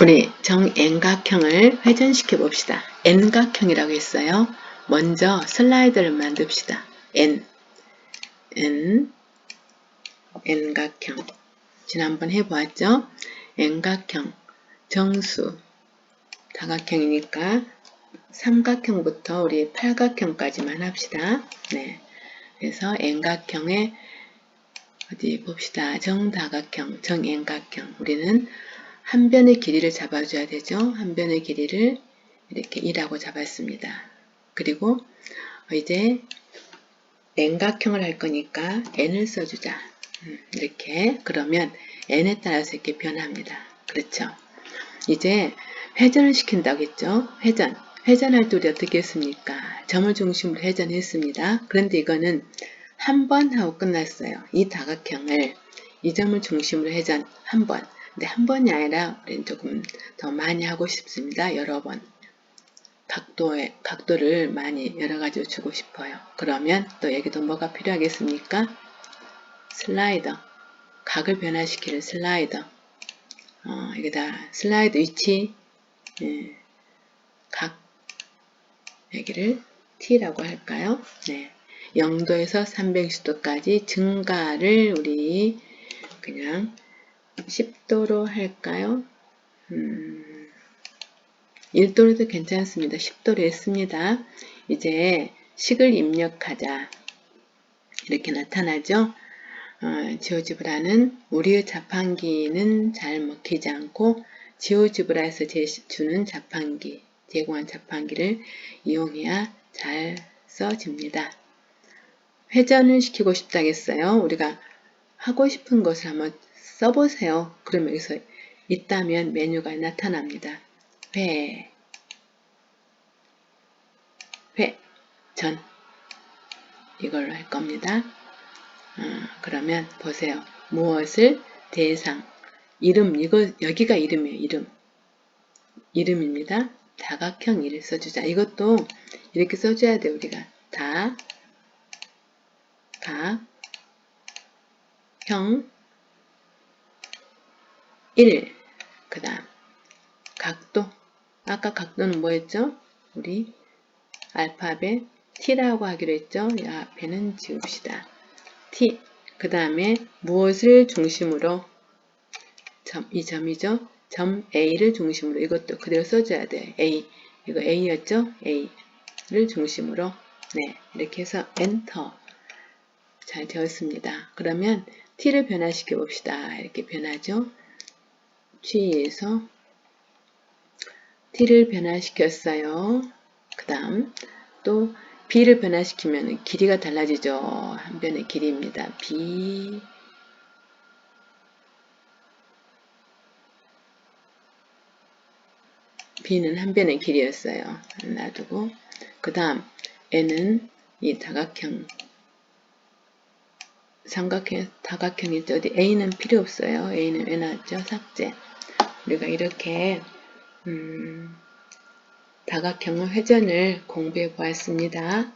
우리 정N각형을 회전시켜 봅시다. N각형이라고 했어요. 먼저 슬라이드를 만듭시다. N, N, N각형. 지난번 해보았죠? N각형, 정수, 다각형이니까 삼각형부터 우리 팔각형까지만 합시다. 네. 그래서 N각형의 어디 봅시다. 정다각형, 정N각형. 우리는 한 변의 길이를 잡아줘야 되죠. 한 변의 길이를 이렇게 2라고 잡았습니다. 그리고 이제 n각형을 할 거니까 n을 써주자. 음, 이렇게 그러면 n에 따라서 이렇게 변합니다. 그렇죠? 이제 회전을 시킨다고 했죠? 회전. 회전할 때 우리 어떻게 했습니까? 점을 중심으로 회전했습니다. 그런데 이거는 한 번 하고 끝났어요. 이 다각형을 이 점을 중심으로 회전 한 번. 근데 한 번이 아니라 우리는 조금 더 많이 하고 싶습니다. 여러 번. 각도에, 각도를 많이 여러 가지로 주고 싶어요. 그러면 또 여기도 뭐가 필요하겠습니까? 슬라이더. 각을 변화시키는 슬라이더. 어, 여기다 슬라이드 위치, 예, 각, 여기를 T라고 할까요? 네. 0도에서 360도까지 증가를 우리 그냥 10도로 할까요? 음, 1도로도 괜찮습니다. 10도로 했습니다. 이제 식을 입력하자. 이렇게 나타나죠? 어, 지오지브라는 우리의 자판기는 잘 먹히지 않고 지오지브라에서 주는 자판기, 제공한 자판기를 이용해야 잘 써집니다. 회전을 시키고 싶다겠어요. 우리가 하고 싶은 것을 한번 써보세요. 그럼 여기서 있다면 메뉴가 나타납니다. 회, 회, 전 이걸로 할 겁니다. 어, 그러면 보세요. 무엇을 대상 이름 이거 여기가 이름이에요. 이름 이름입니다. 다각형 이를 써주자. 이것도 이렇게 써줘야 돼 우리가 다 각, 형, 1. 그 다음, 각도. 아까 각도는 뭐였죠? 우리 알파벳 T라고 하기로 했죠? 이 앞에는 지웁시다. T. 그 다음에 무엇을 중심으로 점, 이 점이죠? 점 A를 중심으로 이것도 그대로 써줘야 돼. A. 이거 A였죠? A를 중심으로 네 이렇게 해서 엔터 잘 되었습니다. 그러면 t를 변화시켜 봅시다. 이렇게 변하죠. 취에서 t를 변화시켰어요. 그 다음 또 b를 변화시키면 길이가 달라지죠. 한 변의 길이입니다. b b는 한 변의 길이였어요. 놔두고 그 다음 n은 이 다각형 삼각형, 다각형이죠. 어디 A는 필요 없어요. A는 왜 나왔죠? 삭제. 우리가 이렇게 음, 다각형의 회전을 공부해 보았습니다.